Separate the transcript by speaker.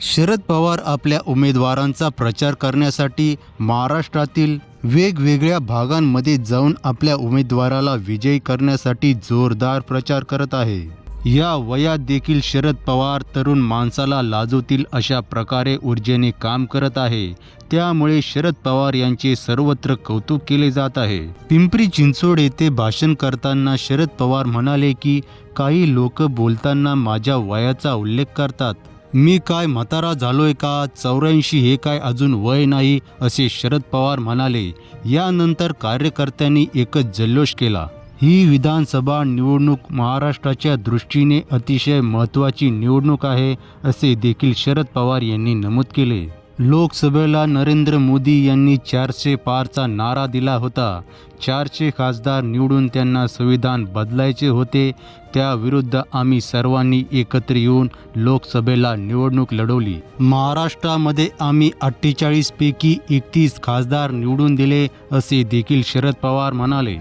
Speaker 1: शरद पवार आपल्या उमेदवारांचा प्रचार करण्यासाठी महाराष्ट्रातील वेगवेगळ्या भागांमध्ये जाऊन आपल्या उमेदवाराला विजयी करण्यासाठी जोरदार प्रचार करत आहे. या वयात देखील शरद पवार तरुण माणसाला लाजवतील अशा प्रकारे ऊर्जेने काम करत आहे. त्यामुळे शरद पवार यांचे सर्वत्र कौतुक केले जात आहे. पिंपरी चिंचवड येथे भाषण करताना शरद पवार म्हणाले की काही लोक बोलताना माझ्या वयाचा उल्लेख करतात. मी काय म्हातारा झालोय का? चौऱ्याऐंशी हे काय अजून वय नाही? असे शरद पवार म्हणाले. यानंतर कार्यकर्त्यांनी एकच जल्लोष केला. ही विधानसभा निवडणूक महाराष्ट्राच्या दृष्टीने अतिशय महत्त्वाची निवडणूक आहे असे देखील शरद पवार यांनी नमूद केले. लोकसभेला नरेंद्र मोदी यांनी चारशे पारचा नारा दिला होता. चारशे खासदार निवडून त्यांना संविधान बदलायचे होते. त्याविरुद्ध आम्ही सर्वांनी एकत्र येऊन लोकसभेला निवडणूक लढवली. महाराष्ट्रामध्ये आम्ही अठ्ठेचाळीसपैकी एकतीस खासदार निवडून दिले असे देखील शरद पवार म्हणाले.